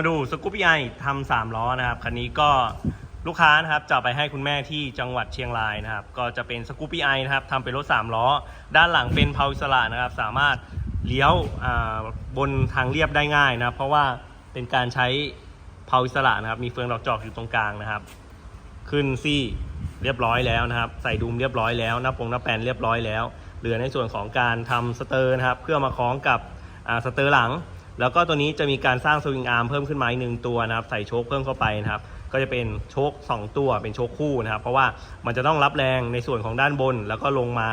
มาดูสกูปปี้ไอทำสามล้อนะครับ คันนี้ก็ลูกค้านะครับจะไปให้คุณแม่ที่จังหวัดเชียงรายนะครับ ก็จะเป็นสกูปปี้ไอนะครับทำเป็นรถสามล้อ ด้านหลังเป็นเพาอิสระนะครับ สามารถเลี้ยวบนทางเรียบได้ง่ายนะครับ เพราะว่าเป็นการใช้เพาอิสระนะครับ มีเฟืองดอกจอกอยู่ตรงกลางนะครับ ขึ้นซี่เรียบร้อยแล้วนะครับ ใส่ดุมเรียบร้อยแล้วหน้าปงหน้าแปนเรียบร้อยแล้ว เหลือในส่วนของการทำสเตอร์นะครับ เพื่อมาคล้องกับสเตอร์หลัง แล้วก็ตัวนี้จะมีการสร้างสวิงอาร์มเพิ่มขึ้นมาอีกหนึ่งตัวนะครับใส่โชคเพิ่มเข้าไปนะครับก็จะเป็นโชค2 ตัวเป็นโชคคู่นะครับเพราะว่ามันจะต้องรับแรงในส่วนของด้านบน แล้วก็ลงมา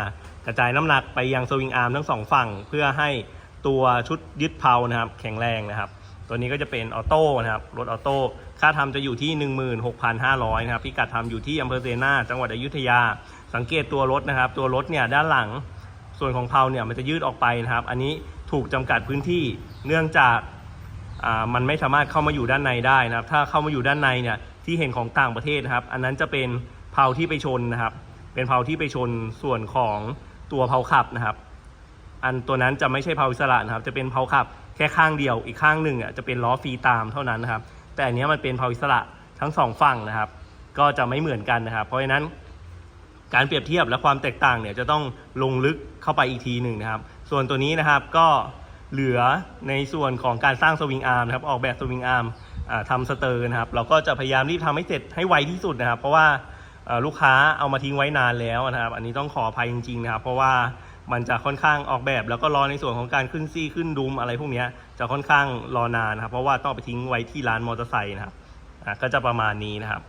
กระจายน้ำหนักไปยังสวิงอาร์มทั้งสองฝั่ง เพื่อให้ตัวชุดยึดเพลานะครับ แข็งแรงนะครับ ตัวนี้ก็จะเป็นออโต้นะครับรถออโต้ค่าทำจะอยู่ที่ 16,500นะครับพิกัดทำอยู่ที่อำเภอเซนาจังหวัดอยุธยา สังเกตตัวรถนะครับ ตัวรถเนี่ยด้านหลังส่วนของเพลาเนี่ยมันจะยืดออกไปนะครับ อันนี้ ถูกจำกัดพื้นที่เนื่องจากมันไม่สามารถเข้ามาอยู่ด้านในได้นะครับ ถ้าเข้ามาอยู่ด้านในเนี่ยที่เห็นของต่างประเทศนะครับ อันนั้นจะเป็นเพลาที่ไปชนนะครับ เป็นเพลาที่ไปชนส่วนของตัวเพลาขับนะครับ อันตัวนั้นจะไม่ใช่เพลาอิสระนะครับ จะเป็นเพลาขับแค่ข้างเดียว อีกข้างหนึ่งอะจะเป็นล้อฟรีตามเท่านั้นนะครับ แต่อันนี้มันเป็นเพลาอิสระทั้งสองฝั่งนะครับ ก็จะไม่เหมือนกันนะครับ เพราะฉะนั้น การเปรียบเทียบและความแตกต่างเนี่ยจะต้องลงลึกเข้าไปอีกทีหนึ่งนะครับ ส่วนตัวนี้นะครับก็เหลือในส่วนของการสร้างสวิงอาร์มนะครับออกแบบสวิงอาร์มอ่าทำสเตอร์นะครับ เราก็จะพยายามรีบทำให้เสร็จให้ไวที่สุดนะครับ เพราะว่าลูกค้าเอามาทิ้งไว้นานแล้วนะครับ อันนี้ต้องขออภัยจริงๆนะครับ เพราะว่ามันจะค่อนข้างออกแบบ แล้วก็รอในส่วนของการขึ้นซี่ขึ้นดุมอะไรพวกนี้จะค่อนข้างรอนานนะครับ เพราะว่าต้องไปทิ้งไว้ที่ร้านมอเตอร์ไซค์นะครับก็จะประมาณนี้นะครับ